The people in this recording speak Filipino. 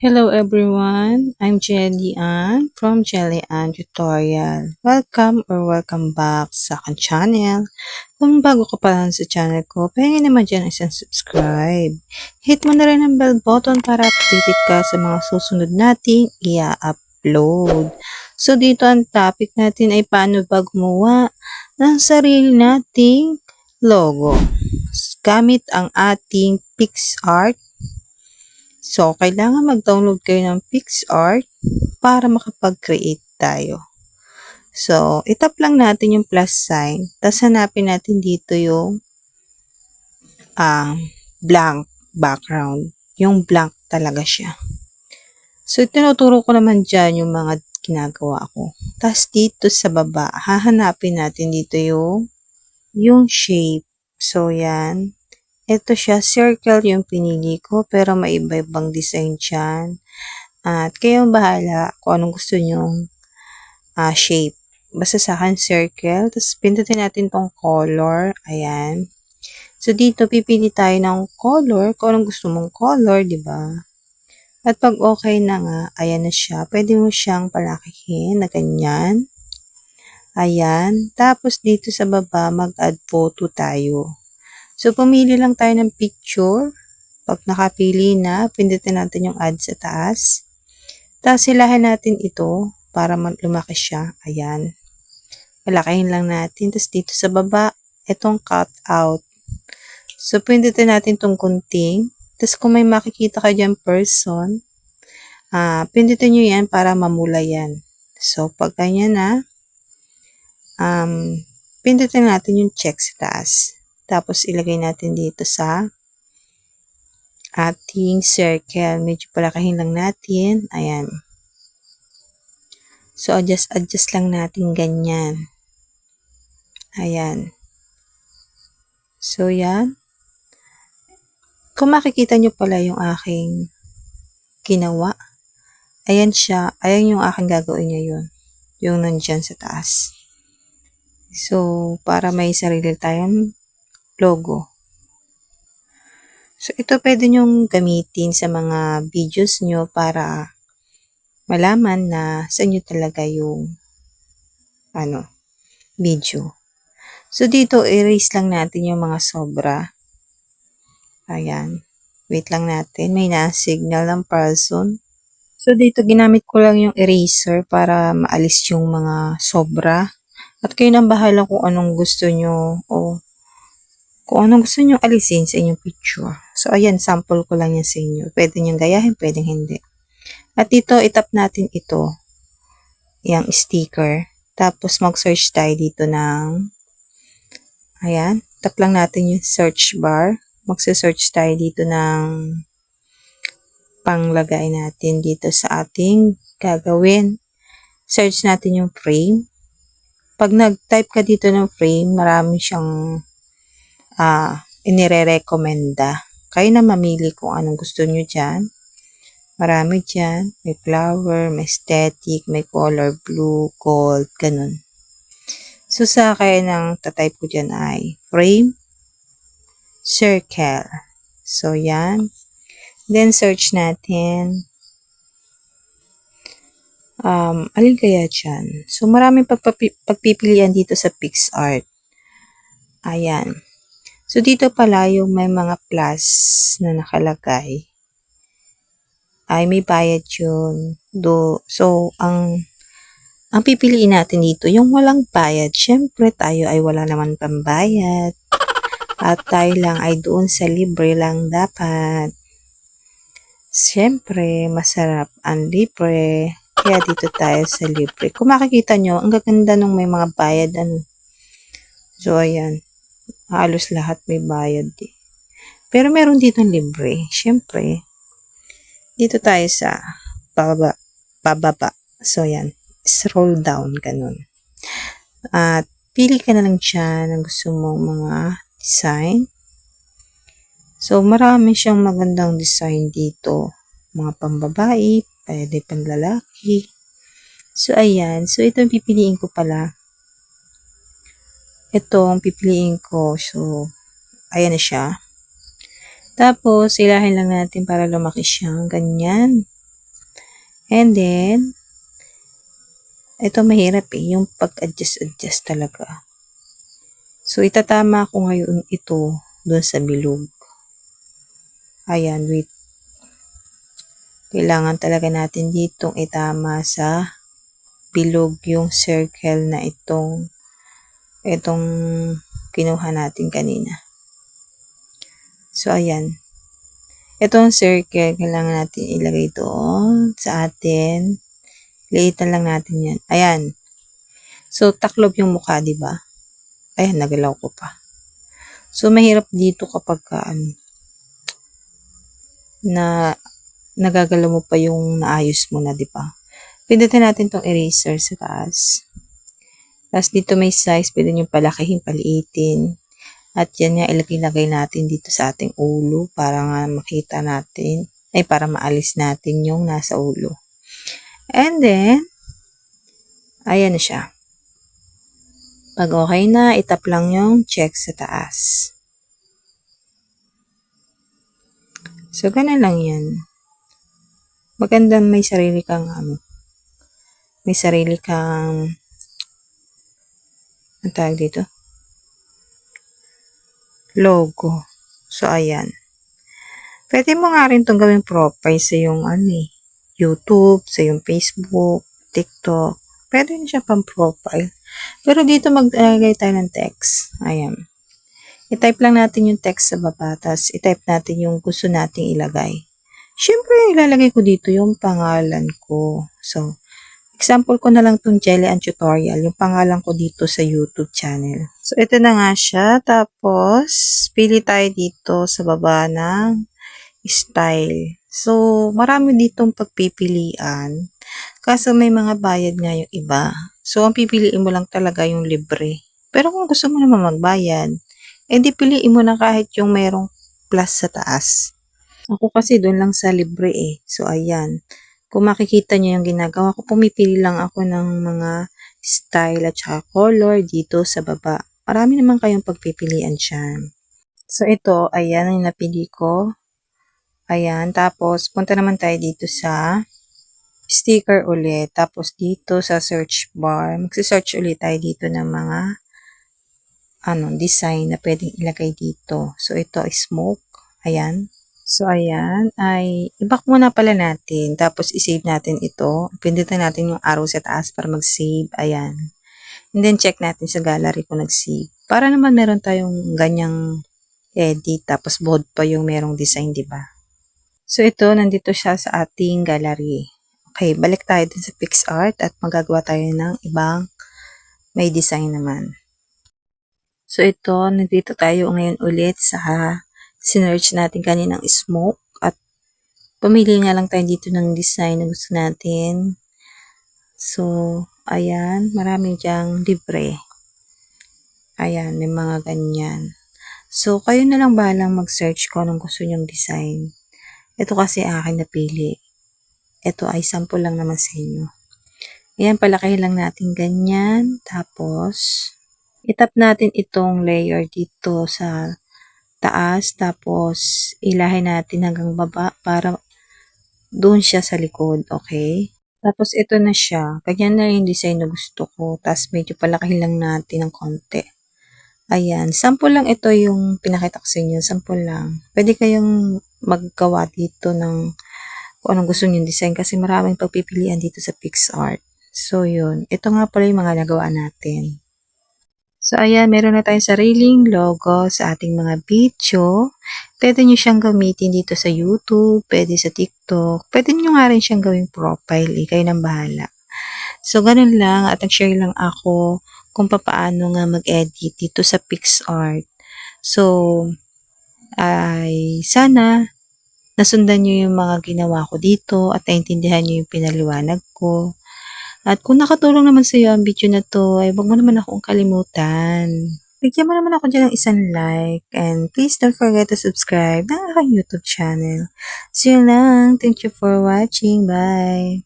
Hello everyone, I'm Jelly Ann from Jelly Ann Tutorial. Welcome or welcome back sa aking channel. Kung bago ka pa lang sa channel ko, pahingin naman dyan isang subscribe. Hit mo na rin ang bell button para updated ka sa mga susunod nating i-upload. So dito ang topic natin ay paano ba gumawa ng sarili nating logo. Gamit ang ating PixArt So, kailangan mag-download kayo ng PixArt para makapag-create tayo. So, itap lang natin yung plus sign. Tapos hanapin natin dito yung uh, blank background. Yung blank talaga siya. So, tinuturo ko naman dyan yung mga ginagawa ko. Tapos dito sa baba, hahanapin natin dito yung yung shape. So, yan. Ito siya, circle yung pinili ko, pero may iba-ibang design dyan. At kayong bahala kung anong gusto nyong uh, shape. Basta sa akin, circle. Tapos, pindutin natin tong color. Ayan. So, dito, pipili tayo ng color. Kung anong gusto mong color, di ba? At pag okay na nga, ayan na siya. Pwede mo siyang palakihin na ganyan. Ayan. Tapos, dito sa baba, mag-add photo tayo. So, pumili lang tayo ng picture. Pag nakapili na, pindutin natin yung add sa taas. Tapos, silahin natin ito para lumaki siya. Ayan. Malakihin lang natin. Tapos, dito sa baba, itong cut out. So, pindutin natin itong kunting. Tapos, kung may makikita ka dyan person, uh, pindutin nyo yan para mamula yan. So, pag ganyan na, um, pindutin natin yung check sa taas. Tapos, ilagay natin dito sa ating circle. Medyo palakahin lang natin. Ayan. So, adjust-adjust lang natin ganyan. Ayan. So, yan. Kung makikita nyo pala yung aking ginawa, ayan siya. Ayan yung aking gagawin ngayon. Yung nandyan sa taas. So, para may sarili tayong logo. So, ito pwede nyong gamitin sa mga videos nyo para malaman na sa inyo talaga yung ano, video. So, dito, erase lang natin yung mga sobra. Ayan. Wait lang natin. May na-signal ng person. So, dito, ginamit ko lang yung eraser para maalis yung mga sobra. At kayo nang bahala kung anong gusto nyo o kung anong gusto nyo alisin sa inyong picture. So, ayan, sample ko lang yan sa inyo. Pwede nyo gayahin, pwede hindi. At dito, itap natin ito. Yung sticker. Tapos, mag-search tayo dito ng, ayan, tap lang natin yung search bar. Magsa-search tayo dito ng panglagay natin dito sa ating gagawin. Search natin yung frame. Pag nag-type ka dito ng frame, marami siyang uh, inire-recommenda. Kayo na mamili kung anong gusto nyo dyan. Marami dyan. May flower, may aesthetic, may color blue, gold, ganun. So, sa akin, ang tatype ko dyan ay frame, circle. So, yan. Then, search natin. Um, alin kaya dyan? So, maraming pagpipilian dito sa PixArt. Ayan. So, dito pala yung may mga plus na nakalagay ay may bayad yun. Do, so, ang ang pipiliin natin dito, yung walang bayad. Siyempre, tayo ay wala naman pambayad. At tayo lang ay doon sa libre lang dapat. Siyempre, masarap ang libre. Kaya dito tayo sa libre. Kung makikita nyo, ang gaganda nung may mga bayad. Ano. So, ayan halos lahat may bayad eh. Pero meron dito libre. Siyempre, dito tayo sa pababa. pababa. So, yan. Scroll down, ganun. At, pili ka na lang siya ng gusto mong mga design. So, marami siyang magandang design dito. Mga pambabae, pwede panlalaki. So, ayan. So, ito yung pipiliin ko pala ito ang pipiliin ko. So, ayan na siya. Tapos, ilahin lang natin para lumaki siya. Ganyan. And then, ito mahirap eh, yung pag-adjust-adjust talaga. So, itatama ko ngayon ito doon sa bilog. Ayan, wait. Kailangan talaga natin ditong itama sa bilog yung circle na itong itong kinuha natin kanina. So, ayan. Itong circle, kailangan natin ilagay doon sa atin. Liitan lang natin yan. Ayan. So, taklob yung mukha, di ba? Ayan, nagalaw ko pa. So, mahirap dito kapag ka, ano, na nagagalaw mo pa yung naayos mo na, di ba? Pindutin natin tong eraser sa taas. Tapos dito may size, pwede nyo palakihin, paliitin. At yan nga, ilagay-lagay natin dito sa ating ulo para nga makita natin, ay para maalis natin yung nasa ulo. And then, ayan na siya. Pag okay na, itap lang yung check sa taas. So, ganun lang yan. Maganda may sarili kang ano, may sarili kang ang tawag dito? Logo. So, ayan. Pwede mo nga rin itong gawing profile sa yung ano eh, YouTube, sa yung Facebook, TikTok. Pwede rin siya pang profile. Pero dito maglagay tayo ng text. Ayan. I-type lang natin yung text sa baba, tapos i-type natin yung gusto nating ilagay. Siyempre, ilalagay ko dito yung pangalan ko. So, example ko na lang tong Jelly and Tutorial, yung pangalan ko dito sa YouTube channel. So, ito na nga siya. Tapos, pili tayo dito sa baba ng style. So, marami ditong pagpipilian. Kaso may mga bayad nga yung iba. So, ang pipiliin mo lang talaga yung libre. Pero kung gusto mo naman magbayad, edi piliin mo na kahit yung merong plus sa taas. Ako kasi doon lang sa libre eh. So, ayan. Kung makikita nyo yung ginagawa ko, pumipili lang ako ng mga style at saka color dito sa baba. Marami naman kayong pagpipilian dyan. So, ito, ayan ang napili ko. Ayan, tapos punta naman tayo dito sa sticker ulit. Tapos dito sa search bar, magsi-search ulit tayo dito ng mga ano, design na pwedeng ilagay dito. So, ito smoke. Ayan. So, ayan, ay i-back muna pala natin. Tapos, i-save natin ito. Pindutin natin yung arrow sa taas para mag-save. Ayan. And then, check natin sa gallery kung nag-save. Para naman meron tayong ganyang edit. Tapos, bold pa yung merong design, di ba? So, ito, nandito siya sa ating gallery. Okay, balik tayo dun sa PixArt at magagawa tayo ng ibang may design naman. So, ito, nandito tayo ngayon ulit sa sinerch natin kaninang smoke at pumili nga lang tayo dito ng design na gusto natin. So, ayan, marami diyang libre. Ayan, may mga ganyan. So, kayo na lang bahalang mag-search ko anong gusto nyong design. Ito kasi akin napili. Ito ay sample lang naman sa inyo. Ayan, palaki lang natin ganyan. Tapos, itap natin itong layer dito sa taas. Tapos, ilahin natin hanggang baba para doon siya sa likod. Okay? Tapos, ito na siya. Ganyan na yung design na gusto ko. Tapos, medyo palaki lang natin ng konti. Ayan. Sample lang ito yung pinakita ko sa inyo. Sample lang. Pwede kayong maggawa dito ng kung anong gusto nyo design kasi maraming pagpipilian dito sa PixArt. So, yun. Ito nga pala yung mga nagawa natin. So, ayan, meron na tayong sariling logo sa ating mga video. Pwede nyo siyang gamitin dito sa YouTube, pwede sa TikTok. Pwede nyo nga rin siyang gawing profile. Eh. Kayo nang bahala. So, ganun lang. At nag-share lang ako kung paano nga mag-edit dito sa PixArt. So, ay sana nasundan nyo yung mga ginawa ko dito at naintindihan nyo yung pinaliwanag ko. At kung nakatulong naman sa iyo ang video na to, ay huwag mo naman akong kalimutan. Bigyan mo naman ako dyan ng isang like and please don't forget to subscribe ng aking YouTube channel. See you lang. Thank you for watching. Bye!